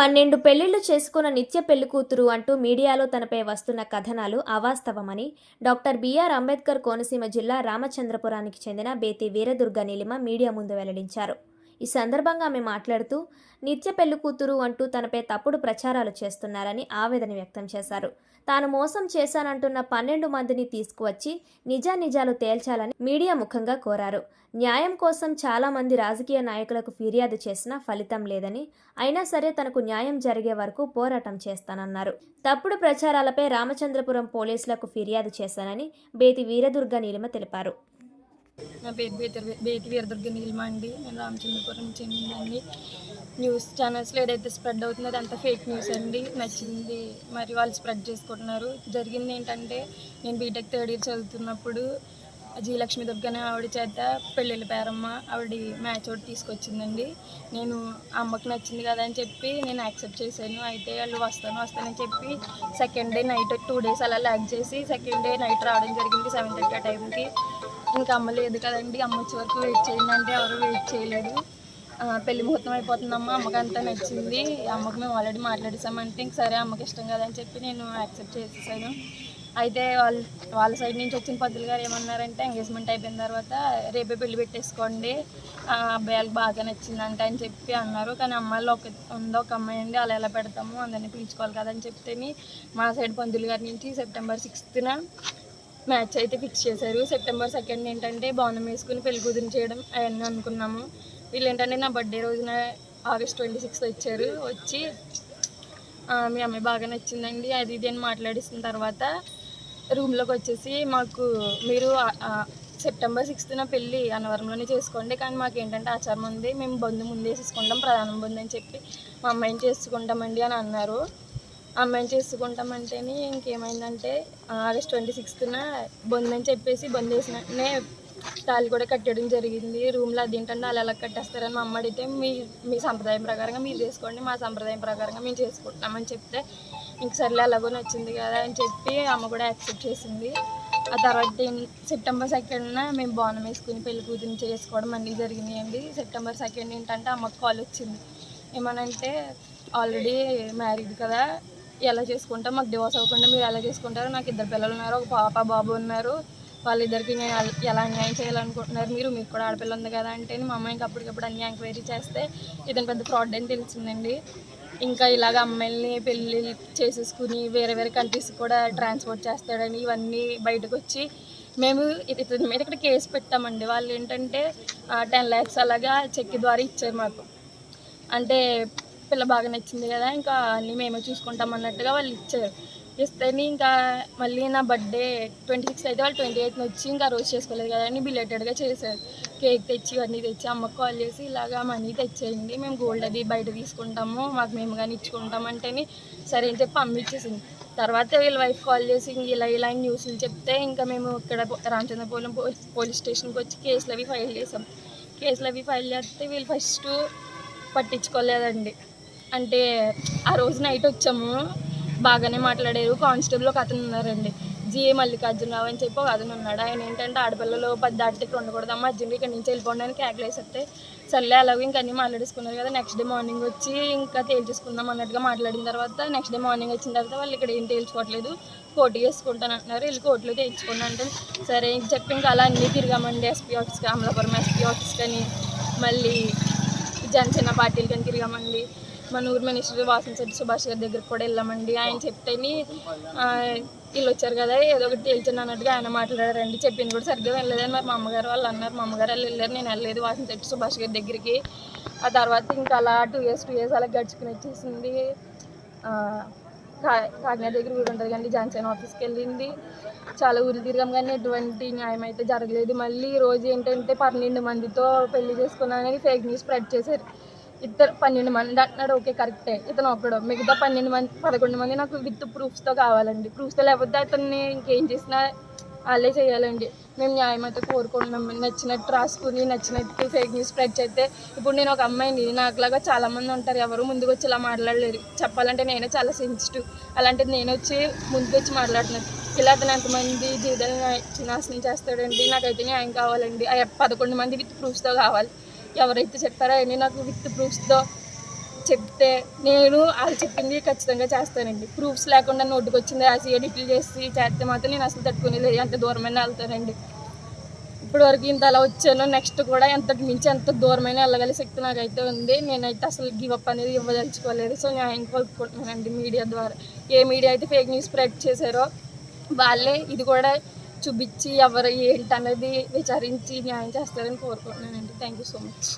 పన్నెండు పెళ్ళిళ్ళు చేసుకున్న నిత్య పెళ్ళి కూతురు అంటూ మీడియాలో తనపై వస్తున్న కథనాలు అవాస్తవమని doctor B R Ambedkar Konaseema జిల్లా రామచంద్రపురానికి చెందిన బేతి వీరదుర్గ నీలిమ మీడియా ముందు వెల్లడించారు. ఈ సందర్భంగా ఆమె మాట్లాడుతూ నిత్య పెళ్ళి కూతురు అంటూ తనపై తప్పుడు ప్రచారాలు చేస్తున్నారని ఆవేదన వ్యక్తం చేశారు. తాను మోసం చేశానంటున్న పన్నెండు మందిని తీసుకువచ్చి నిజానిజాలు తేల్చాలని మీడియా ముఖంగా కోరారు. న్యాయం కోసం చాలామంది రాజకీయ నాయకులకు ఫిర్యాదు చేసినా ఫలితం లేదని అయినా సరే తనకు న్యాయం జరిగే వరకు పోరాటం చేస్తానన్నారు. తప్పుడు ప్రచారాలపై రామచంద్రపురం పోలీసులకు ఫిర్యాదు చేశానని బేతి వీరదుర్గ నీలిమ తెలిపారు. నా పేరు బేతర్ బేతి వీరదుర్గ నీలిమ అండి నేను రామచంద్రపురం చెందిందండి న్యూస్ ఛానల్స్లో ఏదైతే స్ప్రెడ్ అవుతుందో అదంతా ఫేక్ న్యూస్ అండి. నచ్చింది మరి వాళ్ళు స్ప్రెడ్ చేసుకుంటున్నారు. జరిగింది ఏంటంటే నేను బీటెక్ థర్డ్ ఇయర్ చదువుతున్నప్పుడు జీలక్ష్మి దుర్గనే ఆవిడ చేత పెళ్ళిళ్ళ పేరమ్మ ఆవిడ మ్యాచ్ ఒకటి తీసుకొచ్చిందండి. నేను అమ్మకు అమ్మకి నచ్చింది కదా అని చెప్పి నేను యాక్సెప్ట్ చేశాను. అయితే వాళ్ళు వస్తాను వస్తానని చెప్పి second day night two days అలా ల్యాక్ చేసి సెకండ్ డే నైట్ రావడం జరిగింది సెవెన్ థర్టీ ఆ టైంకి. ఇంకా అమ్మ లేదు కదండి. అమ్మ వచ్చే వరకు వెయిట్ చేయండి అంటే ఎవరు వెయిట్ చేయలేదు. పెళ్ళి ముహూర్తం అయిపోతుందమ్మా. అమ్మకి అంతా నచ్చింది. అమ్మకి మేము ఆల్రెడీ మాట్లాడేసామంటే ఇంక సరే అమ్మకి ఇష్టం కదని చెప్పి నేను యాక్సెప్ట్ చేసేసాను. అయితే వాళ్ళ వాళ్ళ సైడ్ నుంచి వచ్చిన పద్దులు గారు ఏమన్నారంటే ఎంగేజ్మెంట్ అయిపోయిన తర్వాత రేపే పెళ్ళి పెట్టేసుకోండి. ఆ అబ్బాయిలకు బాగా నచ్చిందంట అని చెప్పి అన్నారు. కానీ అమ్మాయిలు ఒక ఉందో ఒక అమ్మాయి అండి. అలా ఎలా పెడతాము అందరినీ పిలుచుకోవాలి కదా అని చెప్తేని మా సైడ్ పందులు గారి నుంచి సెప్టెంబర్ సిక్స్త్న మ్యాచ్ అయితే ఫిక్స్ చేశారు. సెప్టెంబర్ సెకండ్ ఏంటంటే బోనం వేసుకుని పెళ్ళి కూతురు చేయడం అవన్నీ అనుకున్నాము. వీళ్ళు ఏంటంటే నా బర్త్డే రోజున ఆగస్ట్ ట్వంటీ సిక్స్త్ వచ్చారు. వచ్చి మీ అమ్మాయి బాగా నచ్చిందండి అది ఇది అని మాట్లాడిసిన తర్వాత రూమ్లోకి వచ్చేసి మాకు మీరు సెప్టెంబర్ సిక్స్త్న పెళ్ళి అన్నవరంలోనే చేసుకోండి. కానీ మాకు ఏంటంటే ఆచారం ఉంది. మేము బంధు ముందే చేసుకుంటాం ప్రధానం బంధు అని చెప్పి మా అమ్మాయిని చేసుకుంటామండి అని అన్నారు. అమ్మాయిని చేసుకుంటామంటేనే ఇంకేమైందంటే ఆగస్ట్ ట్వంటీ సిక్స్త్న బొందని అని చెప్పేసి బంద్ వేసినట్టునే తాళి కూడా కట్టడం జరిగింది. రూమ్లో అదేంటంటే వాళ్ళు ఎలా కట్టేస్తారని మా అమ్మ అడిగితే మీ మీ సంప్రదాయం ప్రకారంగా మీరు చేసుకోండి మా సంప్రదాయం ప్రకారంగా మేము చేసుకుంటున్నామని చెప్తే ఇంక సర్లే అలాగో నచ్చింది కదా అని చెప్పి అమ్మ కూడా యాక్సెప్ట్ చేసింది. ఆ తర్వాత ఏం- సెప్టెంబర్ సెకండ్న మేము బోనం వేసుకుని పెళ్ళి కూతురిని చేసుకోవడం అన్నీ జరిగినాయండి. సెప్టెంబర్ సెకండ్ ఏంటంటే అమ్మకు కాల్ వచ్చింది. ఏమనంటే ఆల్రెడీ మ్యారీడ్ కదా ఎలా చేసుకుంటాం? మాకు డివోర్స్ అవ్వకుండా మీరు ఎలా చేసుకుంటారు? నాకు ఇద్దరు పిల్లలు ఉన్నారు ఒక పాప బాబు ఉన్నారు. వాళ్ళిద్దరికి నేను ఎలా అన్యాయం చేయాలనుకుంటున్నారు? మీరు మీకు కూడా ఆడపిల్ల ఉంది కదా అంటే మా అమ్మాయికి అప్పటికప్పుడు అన్ని ఎంక్వైరీ చేస్తే ఇతను పెద్ద ఫ్రాడ్ అని తెలిసిందండి. ఇంకా ఇలాగ అమ్మాయిల్ని పెళ్ళి చేసేసుకుని వేరే వేరే కంట్రీస్ కూడా ట్రాన్స్పోర్ట్ చేస్తాడని ఇవన్నీ బయటకు వచ్చి మేము ఇతని మీద ఇక్కడ కేసు పెట్టామండి. వాళ్ళు ఏంటంటే టెన్ ల్యాక్స్ అలాగా చెక్ ద్వారా ఇచ్చారు మాకు. అంటే పిల్ల బాగా నచ్చింది కదా ఇంకా అన్నీ మేమే చూసుకుంటాం అన్నట్టుగా వాళ్ళు ఇచ్చారు. ఇస్తేనే ఇంకా మళ్ళీ నా బర్త్డే ట్వంటీ సిక్స్ అయితే వాళ్ళు ట్వంటీ ఎయిత్ని వచ్చి ఇంకా రోజు చేసుకోలేదు కదా అని బిలేటెడ్గా చేశారు. కేక్ తెచ్చి ఇవన్నీ తెచ్చి అమ్మకు కాల్ చేసి ఇలాగా మనీ తెచ్చేయండి మేము గోల్డ్ అది బయట తీసుకుంటాము మాకు మేము కానీ ఇచ్చుకుంటాం అంటేనే సరే అని చెప్పి అమ్మ ఇచ్చేసింది తర్వాత వీళ్ళ వైఫ్ కాల్ చేసి ఇంక ఇలా ఇలా న్యూస్లు చెప్తే ఇంకా మేము ఇక్కడ రామచంద్రపురం పోలీస్ పోలీస్ స్టేషన్కి వచ్చి కేసులు అవి ఫైల్ చేసాం. కేసులు అవి ఫైల్ చేస్తే వీళ్ళు ఫస్ట్ పట్టించుకోలేదండి. అంటే ఆ రోజు నైట్ వచ్చాము. బాగానే మాట్లాడారు. కానిస్టేబుల్ ఒక అతను ఉన్నారండి. జిఏ మల్లికార్జునరావు అని చెప్పి ఒక అతను ఉన్నాడు. ఆయన ఏంటంటే ఆడపిల్లలు పెద్ద దాటితే ఉండకూడదమ్మా ఉండకూడదు ఇక్కడి ఇక్కడ నుంచి వెళ్ళిపోండి అని కేకలేసేస్తే సర్లే అలాగే ఇంకా అన్నీ మాట్లాడేసుకున్నారు కదా. నెక్స్ట్ డే మార్నింగ్ వచ్చి ఇంకా తేల్చేసుకుందాం అన్నట్టుగా మాట్లాడిన తర్వాత నెక్స్ట్ డే మార్నింగ్ వచ్చిన తర్వాత వాళ్ళు ఇక్కడ ఏం తేల్చుకోవట్లేదు. కోర్టు చేసుకుంటాను అంటున్నారు. వీళ్ళు కోర్టులో తేల్చుకున్నా అంటే సరే ఇంక చెప్పి ఇంకా అలా అన్నీ తిరిగామండి. ఎస్పీ ఆఫీస్కి అమలాపురం ఎస్పీ ఆఫీస్ కానీ మళ్ళీ జనసేన పార్టీలు కానీ తిరిగామండి. మన ఊరు మినిస్టర్ వాసన శెట్టి సుభాష్ గారి దగ్గరికి కూడా వెళ్ళామండి. ఆయన చెప్తేనే వీళ్ళు వచ్చారు కదా ఏదో ఒకటి తేల్చండి అన్నట్టుగా ఆయన మాట్లాడారండి. చెప్పింది కూడా సరిగ్గా వెళ్ళలేదని మరి మా అమ్మగారు వాళ్ళు అన్నారు. మా అమ్మగారు వాళ్ళు వెళ్ళారు నేను వెళ్ళలేదు వాసన శెట్టి సుభాష్ గారి దగ్గరికి. ఆ తర్వాత ఇంకా అలా టూ ఇయర్స్ టూ ఇయర్స్ అలా గడుచుకుని వచ్చేసింది. కా- కాకినాడ దగ్గర ఊరు ఉంటుంది కానీ జాన్సన్ ఆఫీస్కి వెళ్ళింది. చాలా ఊరు తిరిగాం కానీ ఎటువంటి న్యాయం అయితే జరగలేదు. మళ్ళీ రోజు ఏంటంటే పన్నెండు మందితో పెళ్ళి చేసుకున్నానని ఫేక్ న్యూస్ స్ప్రెడ్ చేశారు. ఇద్దరు పన్నెండు మంది అంటున్నాడు ఓకే కరెక్టే ఇతను ఒక్కడు. మిగతా పన్నెండు మంది పదకొండు మంది నాకు విత్ ప్రూఫ్స్తో కావాలండి. ప్రూఫ్స్తో లేకపోతే అతన్ని ఇంకేం చేసినా వాళ్ళే చేయాలండి. మేము న్యాయం అయితే కోరుకుంటున్నాం నచ్చినట్టు రాసుకుని నచ్చినట్టు ఫేక్ న్యూస్ స్ప్రెడ్ చేస్తే ఇప్పుడు నేను ఒక అమ్మాయిని. నాకులాగా చాలామంది ఉంటారు. ఎవరు ముందుకు వచ్చి ఇలా మాట్లాడలేరు. చెప్పాలంటే నేనే చాలా సెన్సిటివ్ అలాంటిది నేను వచ్చి ముందుకు వచ్చి మాట్లాడుతున్నాను. ఇలా అతను ఎంతమంది జీవితాన్ని నాశనం చేస్తాడండి? నాకైతే న్యాయం కావాలండి. ఆ పదకొండు మంది విత్ ప్రూఫ్స్తో కావాలి. ఎవరైతే చెప్పారో అవన్నీ నాకు విత్ ప్రూఫ్స్తో చెప్తే నేను వాళ్ళు చెప్పింది ఖచ్చితంగా చేస్తానండి. ప్రూఫ్స్ లేకుండా నోటుకు వచ్చింది రాసి ఎడిట్లు చేసి చేస్తే మాత్రం నేను అసలు తట్టుకునేది ఎంత దూరమైనా వెళ్తానండి. ఇప్పటివరకు వరకు ఇంత అలా వచ్చాను. నెక్స్ట్ కూడా ఎంతకు మించి ఎంత దూరమైన వెళ్ళగల శక్తి నాకైతే ఉంది. నేనైతే అసలు గివప్ అనేది ఇవ్వదలుచుకోలేదు. సో న్యాయం కోరుకుంటున్నానండి మీడియా ద్వారా. ఏ మీడియా అయితే ఫేక్ న్యూస్ స్ప్రెడ్ చేశారో వాళ్ళే ఇది కూడా చూపించి ఎవరు ఏంటనేది విచారించి న్యాయం చేస్తారని కోరుకుంటున్నానండి. Thank you so much